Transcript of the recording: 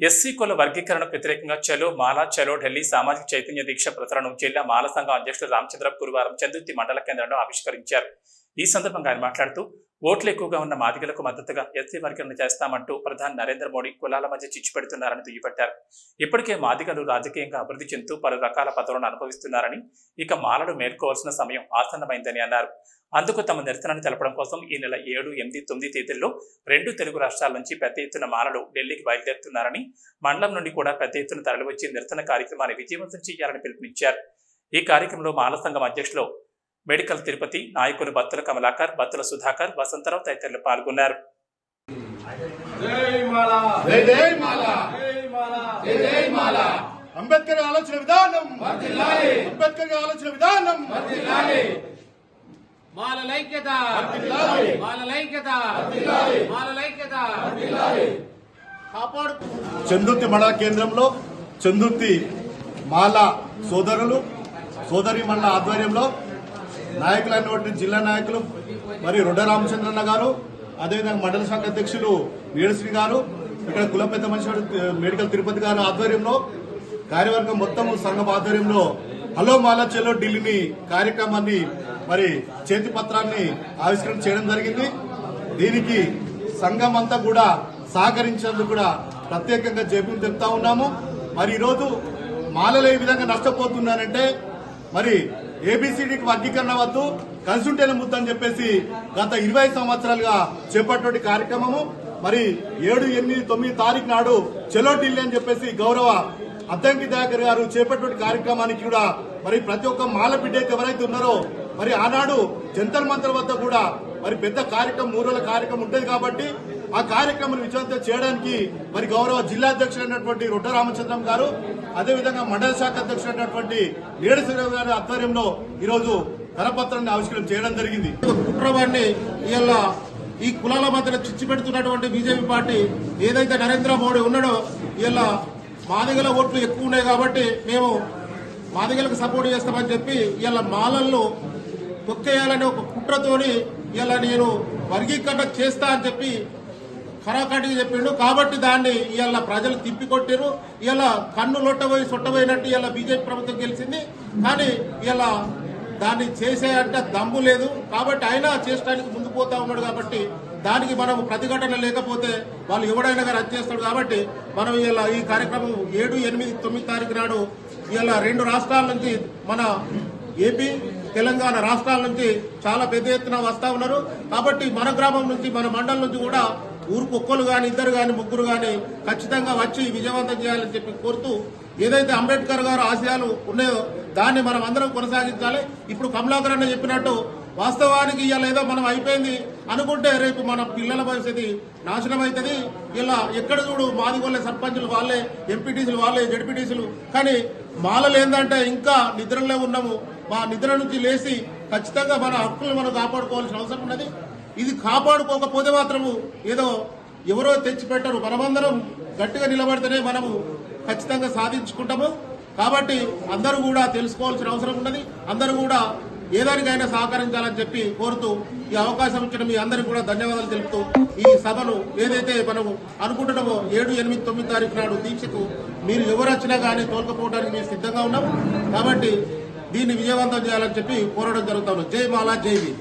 SC కుల వర్గీకరణ వ్యతిరేకంగా చలో మాల చలో ఢిల్లీ సామాజిక చైతన్య దీక్ష ప్రసరణం జిల్లా మాల సంఘం అధ్యక్షుడు రామచంద్ర గురువారం చందుర్తి మండల కేంద్రంలో ఆవిష్కరించారు. ఈ సందర్భంగా ఆయన మాట్లాడుతూ ఓట్లు ఎక్కువగా ఉన్న మాదిగలకు మద్దతుగా ఎస్సీ వర్గీకరణ చేస్తామంటూ ప్రధాని నరేంద్ర మోడీ కులాల మధ్య చిచ్చు పెడుతున్నారని దుయ్యబట్టారు. ఇప్పటికే మాదిగలు రాజకీయంగా అభివృద్ధి చెందుతూ పలు రకాల పదవులను అనుభవిస్తున్నారని ఇక మాలలు మేల్కోవాల్సిన సమయం ఆసన్నమైందని అన్నారు. అందుకు తమ నిరసనని తెలపడం కోసం ఈ నెల ఏడు ఎనిమిది తొమ్మిది తేదీల్లో రెండు తెలుగు రాష్ట్రాల నుంచి పెద్ద ఎత్తున మాలలు ఢిల్లీకి బయలుదేరుతున్నారని మండలం నుండి కూడా పెద్ద ఎత్తున తరలివచ్చి నిరసన కార్యక్రమాన్ని విజయవంతం చేయాలని పిలుపునిచ్చారు. ఈ కార్యక్రమంలో మాల సంఘం అధ్యక్షులు మెడికల్ తిరుపతి నాయకులు బత్తుల కమలాకర్ బత్తుల సుధాకర్ వసంతరావు తదితరులు పాల్గొన్నారు. జై మాలా. జై జై మాల. జై మాలా. జై జై మాల అంబేద్కర్ ఆలోచన విధానం. అంబేద్కర్ ఆలోచన విధానం. మాల లైక్యత. మాల లైక్యత. మాల లైక్యత. కాపాడు చందుర్తి మండల కేంద్రంలో చందుర్తి మాల సోదరులు సోదరి మండల ఆధ్వర్యంలో నాయకులైనటువంటి జిల్లా నాయకులు మరి రొడ్డ రామచంద్రన్న గారు అదేవిధంగా మండల శాఖ అధ్యక్షులు వీరశ్రీ గారు ఇక్కడ కుల పెద్ద మనిషి మెడికల్ తిరుపతి గారు ఆధ్వర్యంలో కార్యవర్గం మొత్తం సంఘం ఆధ్వర్యంలో హలో మాలా చెలో ఢిల్లీని కార్యక్రమాన్ని మరి చేతి పత్రాన్ని ఆవిష్కరణ చేయడం జరిగింది. దీనికి సంఘం అంతా కూడా సహకరించేందుకు కూడా ప్రత్యేకంగా జేబులు తెలుపుతా ఉన్నాము. మరి ఈరోజు మాలలు ఏ విధంగా నష్టపోతున్నారంటే మరి ఏబిసిడికి వర్గీకరణ వద్దు కన్సుంటేనే ముద్దు అని చెప్పేసి గత ఇరవై సంవత్సరాలుగా చేపట్టే కార్యక్రమము. మరి ఏడు ఎనిమిది తొమ్మిది తారీఖు నాడు చెలో ఢిల్లీ అని చెప్పేసి గౌరవ అద్దంకి దయాకర్ గారు చేపట్టే కార్యక్రమానికి కూడా మరి ప్రతి ఒక్క మాల బిడ్డకి ఎవరైతే ఉన్నారో మరి ఆనాడు జంతర్ మంతర్ వద్ద కూడా మరి పెద్ద కార్యక్రమం మూడు రోజుల కార్యక్రమం ఉంటుంది కాబట్టి ఆ కార్యక్రమం విజయవంతం చేయడానికి మరి గౌరవ జిల్లా అధ్యక్షుడైనటువంటి రొడ్డ రామచంద్రం గారు అదేవిధంగా మండల శాఖ అధ్యక్షుడైనటువంటి నీడశ్రీరావు గారి ఆధ్వర్యంలో ఈరోజు కరపత్రాన్ని ఆవిష్కరణ చేయడం జరిగింది. కుట్రవాడిని ఇలా ఈ కులాల మధ్యన చిచ్చి పెడుతున్నటువంటి బీజేపీ పార్టీ ఏదైతే నరేంద్ర మోడీ ఉన్నాడో ఇలా మాదిగల ఓట్లు ఎక్కువ ఉన్నాయి కాబట్టి మేము మాదిగలకు సపోర్ట్ చేస్తామని చెప్పి ఇలా మాలల్లో తొక్కేయాలనే ఒక కుట్రతోని ఇలా నేను వర్గీకరణ చేస్తా అని చెప్పి ఖరాఖండిగా చెప్పిండు కాబట్టి దాన్ని ఇవాళ ప్రజలు తిప్పికొట్టారు ఇవాళ కన్ను లొట్టబోయి సొట్టబోయినట్టు ఇవాళ బీజేపీ ప్రభుత్వం గెలిచింది. కానీ ఇవాళ దాన్ని చేసే అంటే దమ్ము లేదు. కాబట్టి అయినా చేసడానికి ముందు పోతా ఉన్నాడు కాబట్టి దానికి మనం ప్రతిఘటన లేకపోతే వాళ్ళు ఎవడైనా కానీ చేస్తాడు కాబట్టి మనం ఇలా ఈ కార్యక్రమం ఏడు ఎనిమిది తొమ్మిది తారీఖు నాడు ఇలా రెండు రాష్ట్రాల నుంచి మన ఏపీ తెలంగాణ రాష్ట్రాల నుంచి చాలా పెద్ద ఎత్తున వస్తా ఉన్నారు. కాబట్టి మన గ్రామం నుంచి మన మండలం నుంచి కూడా ఊరుకు ఒక్కరు కానీ ఇద్దరు కానీ ముగ్గురు కానీ ఖచ్చితంగా వచ్చి విజయవంతం చేయాలని చెప్పి కోరుతూ ఏదైతే అంబేద్కర్ గారు ఆశయాలు ఉన్నాయో దాన్ని మనం అందరం కొనసాగించాలి. ఇప్పుడు కమలాకర్ అన్న చెప్పినట్టు వాస్తవానికి ఇవాళ ఏదో మనం అయిపోయింది అనుకుంటే రేపు మన పిల్లల భవిష్యత్తు నాశనం అవుతుంది. ఇలా ఎక్కడ చూడు మాదిగోళ్ళే సర్పంచులు వాళ్ళే ఎంపీటీసీలు వాళ్ళే జడ్పీటీసీలు. కానీ మాలలు ఏంటంటే ఇంకా నిద్రలో ఉన్నాము. మా నిద్ర నుంచి లేచి ఖచ్చితంగా మన హక్కులు మనం కాపాడుకోవాల్సిన అవసరం ఉన్నది. ఇది కాపాడుకోకపోతే మాత్రము ఏదో ఎవరో తెచ్చి పెట్టరు మనమందరం గట్టిగా నిలబడితేనే మనము ఖచ్చితంగా సాధించుకుంటాము. కాబట్టి అందరూ కూడా తెలుసుకోవాల్సిన అవసరం ఉన్నది. అందరూ కూడా ఏదానికైనా సహకరించాలని చెప్పి కోరుతూ ఈ అవకాశం ఇచ్చిన మీ అందరికీ కూడా ధన్యవాదాలు తెలుపుతూ ఈ సభను ఏదైతే మనము అనుకుంటున్నామో ఏడు ఎనిమిది తొమ్మిది తారీఖు నాడు దీక్షకు మీరు ఎవరు వచ్చినా కానీ తోలుకపోవడానికి మేము సిద్ధంగా ఉన్నాము కాబట్టి దీన్ని విజయవంతం చేయాలని చెప్పి కోరడం జరుగుతాను. జై మాలా జై భీమ్.